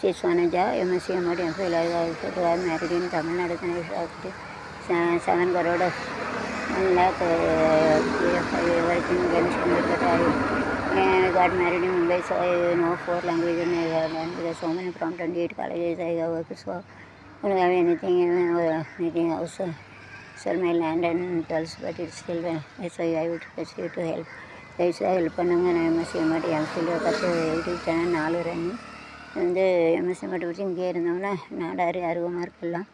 She's மேனேஜா MSc எம்ஆடி MPhil life மேரடின் தமிழ்நாடு கணேஷ் ஆகிட்டு செவன் கரோட வரைக்கும் காட் மேரடி மும்பை நோ ஃபோர் லாங்குவேஜ் ஒன்று so many from twenty eight colleges ஐகா work so உங்களுக்காக anything meeting house sir my land and twelfth but it's still I with facility to help help பண்ணுங்கள் நான் எம்எஸ்சி எம்ஆடி எம்சிலியோ பத்து எயிட்டி டென் நாலு ரன்னு வந்து எம்எஸ்சி மட்டும் படிச்சு இங்கே இருந்தோம்னா நாடாறு அறுபது மார்க் எல்லாம்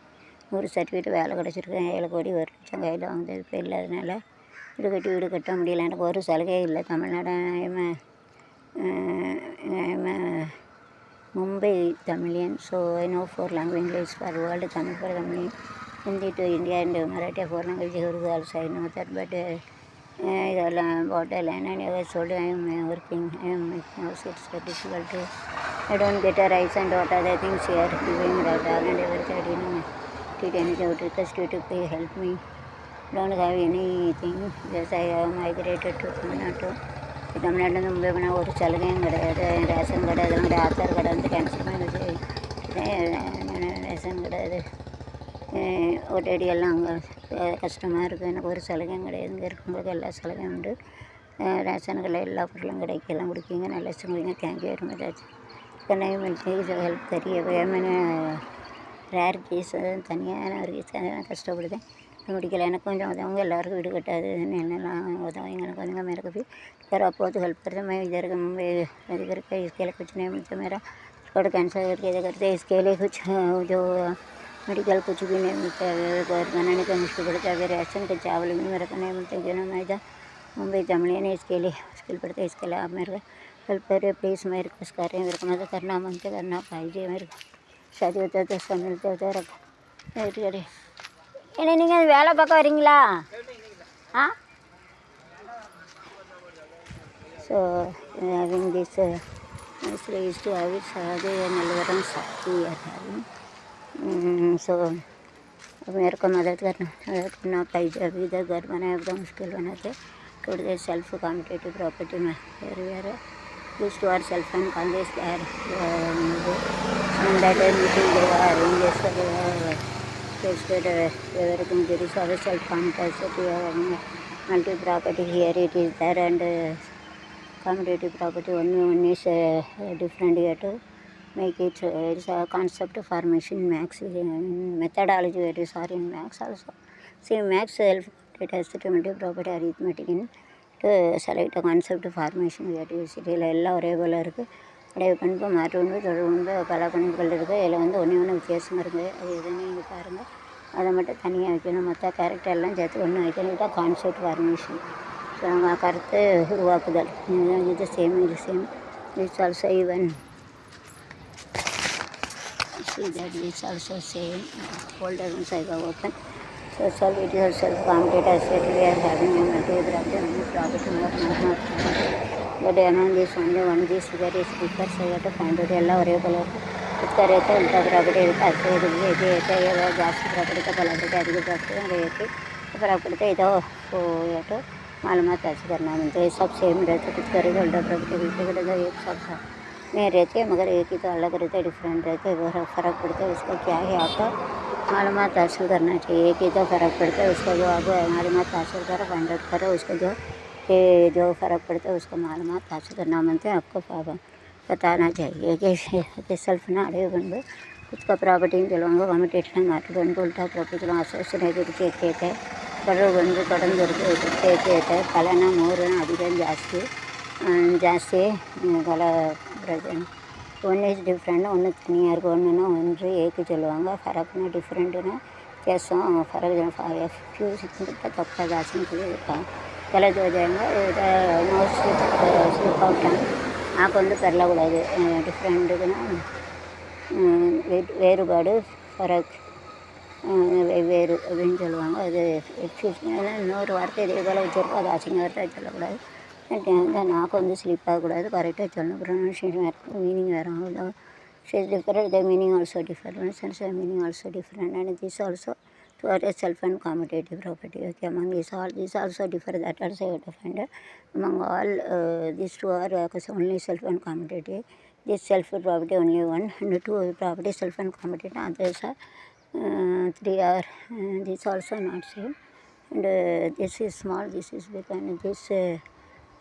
ஒரு சர்டிஃபிகேட் வேலை கிடச்சிருக்கேன் ஏழு கோடி ஒரு லட்சம் கையில் வாங்குது இப்போ இல்லாதனால வீடு கட்டி வீடு கட்ட முடியல எனக்கு ஒரு சலுகையே இல்லை. தமிழ்நாடு எம்ம Mumbai Tamilian. So I know four language English for world Tamil for Tamilian Hindi to India and Marathi four language Urdu also I know that but இதெல்லாம் bought a land I I was told I it's very difficult to I don't get a rice and what other things here giving that all and everything I didn't did anything to request you to pay help me don't have anything because I have migrated to Tamil தமிழ்நாட்டில் மும்பை போனால் ஒரு சலுகையும் கிடையாது ration கடை அதெல்லாம் கிடையாது ஆதார் கடை வந்து கேன்சல் பண்ணிடுச்சு ரேஷன் கிடையாது ஓட்டடி எல்லாம் அங்கே கஷ்டமாக இருக்குது எனக்கு ஒரு சலுகையும் கிடையாது இங்கே இருக்கும்போது எல்லா சலுகையும் உண்டு ரேஷன் கடை எல்லா பொருளும் கிடைக்கலாம் எல்லாம் கொடுக்கீங்க நல்ல சொல்லுவீங்க தேங்க்யூ வெரி மச் ஆச்சு கண்ணை மில்கி ஹெல்ப் கரிய வேமன ரேர் கேஸ் தனியாக ஒரு கேஸ் நான் கஷ்டப்படுதேன் முடிக்கல எனக்கு கொஞ்சம் உதவுங்க எல்லாருக்கும் வீடு கட்டாது என்னெல்லாம் उदवाएंगे எனக்கு கொஞ்சம் मेरे को भी सर आप बहुत हेल्प करते मैं इधर का मुंबई इधर का इसके लिए कुछ नहीं मिलता मेरा थोड़ा कैंसर करके इधर करते इसके लिए कुछ जो मेडिकल कुछ भी नहीं मिलता है घर बनाने का मुश्किल पड़ता है राशन के चावल भी मेरे को नहीं मिलते जो मैं इधर मुंबई तमिलियन है इसके लिए मुश्किल पड़ता है इसके लिए आप मेरे को हेल्प करिए प्लीज़ मैं रिक्वेस्ट कर रही हूँ मेरे को मदद करना मनते करना पाइए मेरे को शादी होता है तो सब मिलते होता है रख வெயிட் கடி என்ன நீங்கள் வேலை பார்க்க வரீங்களா ஆ so having this mostly used to have it शादी नलवरम साथी are having सो मेरे को मदद करना मदद करना पाहिजे अभी इधर घर बनाए एकदम मुश्किल बनाते थोड़ी देर सेल्फ कॉम्पिटेटिव प्रॉपर्टी में where Please to ourselves and conveys their and that meeting they were arranged tested everything there is ourself complexity multi property here it is there and uh, commutative property only one is uh, different here to make it uh, it's a concept formation max methodology It is sorry in max also. See max self it has the multi property arithmetic in to select a concept formation இதில் எல்லாம் ஒரே போல் இருக்குது உடைய பண்பு மாற்று உண்டு தொடர் உண்டு பல பண்புகள் இருக்குது இதில் வந்து ஒன்றே ஒன்று வித்தியாசம் இருக்குது அது எதுன்னு நீங்கள் பாருங்கள் அதை மட்டும் தனியாக வைக்கணும். மற்ற கேரக்டர்லாம் சேர்த்து ஒன்று வைக்கணும் தான் கான்செப்ட் ஃபார்மேஷன் ஸோ நம்ம கருத்து உருவாக்குதல். இதுதான் இது சேம் இது same it's also even see that is also same. Folder once I go open. So solve it yourself, complete as that we are having a multi-property, property more, more, more. But among this only one this figure is differs, so you have to find out ಎಲ್ಲ ಒರೇ colour इसका रहता है उल्टा property रहता है ऐसे ये ये रहता है ये जास्ती प्रॉपर्टी का भला रहता है अधिक प्रॉपर्टी रहती है प्रॉपर्टी तो इधर वो ये तो मालूमात ऐसे करना मिलता है सब सेम रहता है कुछ करेगा उल्टा प्रॉपर्टी भी करेगा एक सब था नहीं रहते हैं मगर एक ही तो अलग रहते हैं डिफरेंट रहते हैं वो फ़र्क पड़ता है उसका क्या है आपका मालूम हासिल करना चाहिए कि जो फ़र्क पड़ता है उसको जो अब मालूम हासिल करो फाइंड आउट करो, उसको जो कि जो फ़र्क पड़ता है उसको मालूम हासिल करना मानते हैं, आपको बताना चाहिए कि सेल्फ नाड़े बंद। उसका ಪ್ರಾಪರ್ಟಿ ಕೆಲವಂಗ ಕಮಿಟ್ ಇಟ್ಲಂಗೆ ಹಾಕಿಕೊಂಡು ಉಲ್ಟಾ ಪ್ರಾಪರ್ಟಿಗಳು ಅಸೋಸಿಯೇಟೆಡ್ ಕೇಕೈತೆ ಬರೋ ಒಂದು ತೊಡಂದು ಕೇಕೈತೆ ಕಲೆನ ಮೂರನ ಅಡಿಗೆ ಜಾಸ್ತಿ ಜಾಸ್ತಿ ಕಲ ಪ್ರಜೆ ஒன்று இஸ் டிஃப்ரெண்ட் ஒன்று தனியாக இருக்குது ஒன்றுனா ஒன்று ஏக்கு சொல்லுவாங்க ஃபரக்னா டிஃப்ரெண்ட்டுனா வித்தியாசம் ஃபரக் ஃபியூ சிக்கிட்ட தப்பாக ஜாஸ்தின்னு இருப்பாங்க கலந்து வச்சாங்க நோஸ் ஸ்லிப் அவுட்டாங்க నాకు வந்து பெறலக்கூடாது டிஃப்ரெண்ட்டுக்குன்னா வேறுபாடு ஃபரக் வெவ்வேறு அப்படின்னு சொல்லுவாங்க அது எக்ஸ்கியூஸ் இன்னொரு வார்த்தை இதே போல் வச்சுருக்கோம் அது அசிங்க வார்த்தை சொல்லக்கூடாது நாக்கு வந்து ஸ்லிப் ஆகக்கூடாது கரெக்டாக சொல்லணும் ப்ரொனன்சியேஷன் வேறு மீனிங் வேறு அவ்வளோ she is different the meaning also different sense meaning also different and this also to a self and commutative property. Okay, among these all these also differ that also you have to find out. Among all uh, these two are uh, only self and commutative. this self property only one and two property self and commutator others are uh, three are uh, this also not same and uh, this is small this is big and this uh,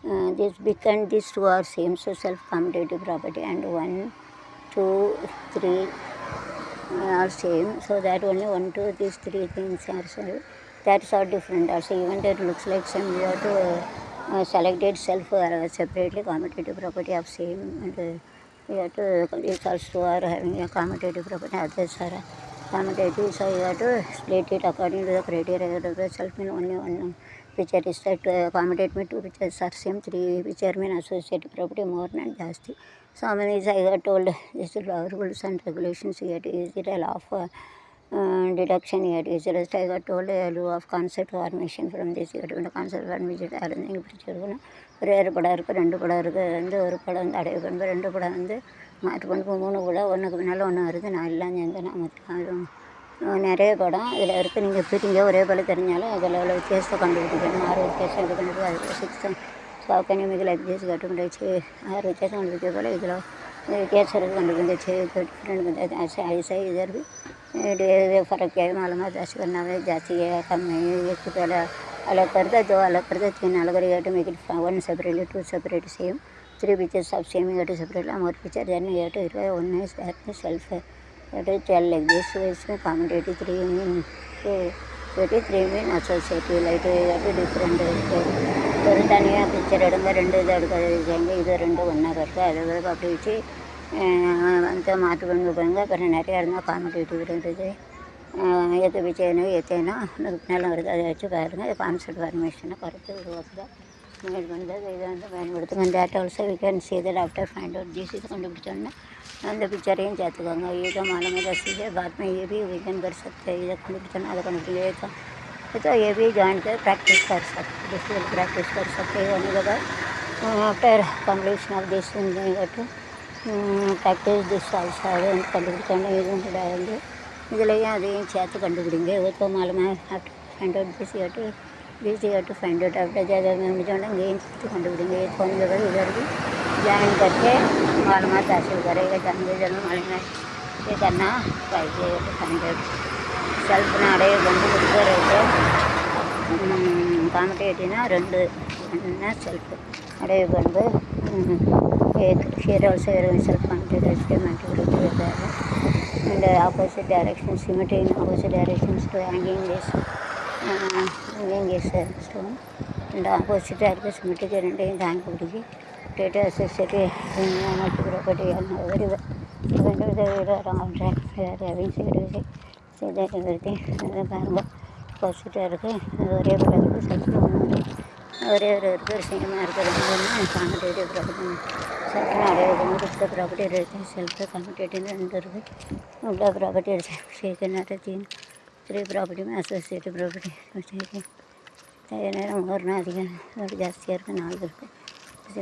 uh, this and these two are same so self commutative property and one two three are same. So that only one two these three things are so that's are different also even it looks like same we have to uh, select itself uh, separately commutative property of same and uh, we have to these also are having a commutative property others are commutative so you have to split it according to the criteria of the self mean only one picture is set to accommodate me two pictures are same three picture mean associated property more than jasti. So many is I got told this is law rules and regulations here is it a law for uh, deduction here is just I got told a law of concept formation from this ஒரு ஏறு படம் இருக்குது ரெண்டு படம் இருக்குது வந்து ஒரு படம் வந்து அடைய பண்பு ரெண்டு படம் வந்து மாற்று பண்பு மூணு கூட ஒன்றுக்கு முன்னால் ஒன்று வருது நான் எல்லாம் சேர்ந்து நான் மற்ற நிறைய படம் இதில் இருக்குது நீங்கள் பிரிங்க ஒரே போல் தெரிஞ்சாலும் அதில் உள்ள வித்தியாசத்தை கண்டுபிடிக்கணும். ஆறு வித்தியாசம் இது பண்ணுறது அது சிக்ஸம் சௌக்கன்யம் இதில் வித்தியாசம் கண்டுபிடிச்சு ஆறு வித்தியாசம் கண்டுபிடிக்க போல் இதில் வித்தியாசம் இருக்குது கண்டுபிடிச்சு கண்டுபிடிச்சு ஐசை இதற்கு ಫರಕ್ಕಾಗಿ ಮಾಲೂಮ ಜಾಸ್ತಿ ನಾವೇ ಜಾಸ್ತಿಗೆ ಕಮ್ಮಿ ಎಲ್ಲ ಅಲಗ್ ಕರ್ದ ದೋ ಅಲಗ್ ಕರ್ದ ತೀನ್ ನಾಲ್ಕರಿಗೆ ಏಟು make it one separately two separate same three pictures of same ಏಟು ಸಪ್ರೇಟ್ಲಿ ಮೂರು ಪಿಕ್ಚರ್ ಜರ್ನಿ ಏಟು ಇರುವೆ one is self same you do separately more picture then you do இருக்க one is three three mean associative light you do different இருக்குது ஒரு தனியாக picture எடுங்க ரெண்டு இது எடுக்காது இது ரெண்டு ஒன்றா இருக்குது அது பிறகு அப்படி வச்சு வந்து மாற்று பண்ணி பாருங்க அப்புறம் நிறையா இருந்தால் காமெடேட்டிவ் இருந்தது எது விஜயனோ எத்தேனோ நல்லா வருது அதை வச்சு பாருங்கள் கான்செப்ட் ஃபார்மேஷனை கருத்து உருவாக்குதா மேல் இதை வந்து பயன்படுத்துங்க that also we can see that after find out this अंदर पिक्चर ऐं जात गंगा ये का मालूम है सीधे बाद में ये भी विजन कर सकते हैं ये कंपटीशन आधा कंपटीशन ये तो ये भी ज्वाइन कर प्रैक्टिस कर सकते डिस्ट्रिकल प्रैक्टिस कर सकते हैं होने के बाद after completion of this but practice this also complete करने இதில் ஏன் அதையும் சேர்த்து கண்டுபிடிங்க இப்போ மாலுமே ஆஃப்டர் ஃபைண்ட் அவுட் பிஸி ஆட்டு பிஸி ஆட்டு ஃபைண்ட் அவுட் ஆஃப்டர் ஜாதகம் முடிஞ்சோடனே இங்கேயும் சேர்த்து கண்டுபிடிங்க இப்போ வந்து இது வரைக்கும் ज्वाइन करके मालूमात हासिल करेगा जानने जरूर मालूम है ये करना चाहिए फाइंड आउट செல்ஃப் நாடே வந்து கொடுக்குறது காம்படேட்டிவ்னா ரெண்டு ஒன்றுனா செல்ஃப் அடைய வந்து hero hero self competitive experiment கொடுக்குறது and opposite direction symmetry in opposite directions to hanging this hanging is stone and ஆப்போசிட்டாக இருக்க சிமெட்ரிக்கு ரெண்டையும் தாங்கி பிடிச்சி data அசோசியேட்டி multi property very having side செய்த நிறுத்தி பாருங்க. பசிட்டாக இருக்குது ஒரே படம் இருக்குது சட்டம் ஒரே ஒரு இருக்குது ஒரு சினிமா இருக்குது ரெண்டு ஒன்று காம்படேட்டிவ் ப்ராப்பர்ட்டி சட்டம் அடையாது கொடுத்த ப்ராப்பர்ட்டி இருக்குது செல்ஃப் காம்படேட்டிவ் ரெண்டு இருக்குது உள்ள ப்ராப்பர்ட்டி இருக்குது சேர்க்கணும் நடத்தின் த்ரீ ப்ராப்பர்ட்டியுமே அசோசியேட்டிவ் ப்ராப்பர்ட்டி வச்சுருக்கேன் நேரம் ஒரு நாள் அதிகம். ஜாஸ்தியாக இருக்குது நாலு இருக்குது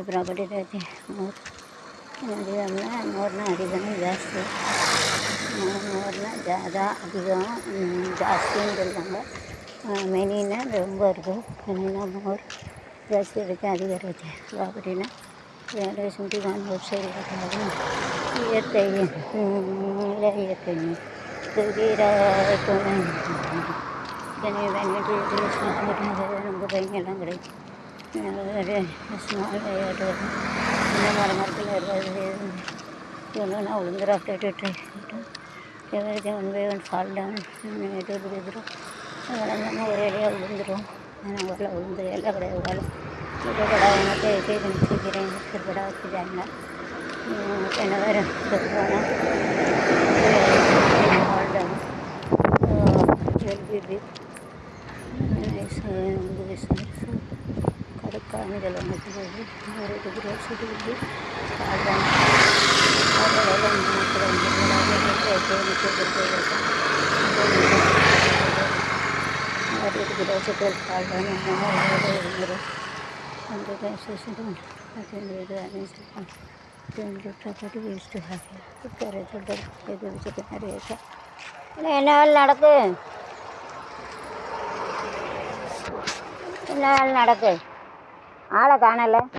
ப்ராப்பர்ட்டி ரேட்டு மோர் அதிகம்னா மோர்னா அதிகமாக ஜாஸ்தி மோர்னா ஜாதா அதிகம் ஜாஸ்தின்னு சொல்லுவாங்க மெனின்னா ரொம்ப இருக்குது மெனினா மோர் ஜாஸ்தி இருக்குது அதிகம் இருக்குது ப்ராப்பர்ட்டினா வேறு சுண்டி தான் ஒரு சைடு இருக்காது இயற்கை இல்லை இயற்கை ரொம்ப பையங்கள்லாம் கிடைக்கும் ரொம்ப விளையாட்டு கிடைக்கும் மரம் மரத்தில் இருக்கிறது ஒன்றுனா விழுந்துரும் after to try every one by one fall down இது விழுந்துடும் ஒரே விழுந்துடும் வரல விழுந்து எல்லாம் கிடையாது படா எனக்கு சீக்கிரம் படா வச்சுட்டாங்க என்ன வேறு சொல்லுவாங்க big. Nice uh, this also. கடுக்காணிகள் அமைக்கிறது ஒரு டிகிரி வசதி வந்து fall down. அதெல்லாம் மக்கள் ஒரு டிகிரி வசதி fall down இருந்துடும் அந்த அசோசியேட் அது இது அனுசரிப்பாங்க ஆளை காணலை.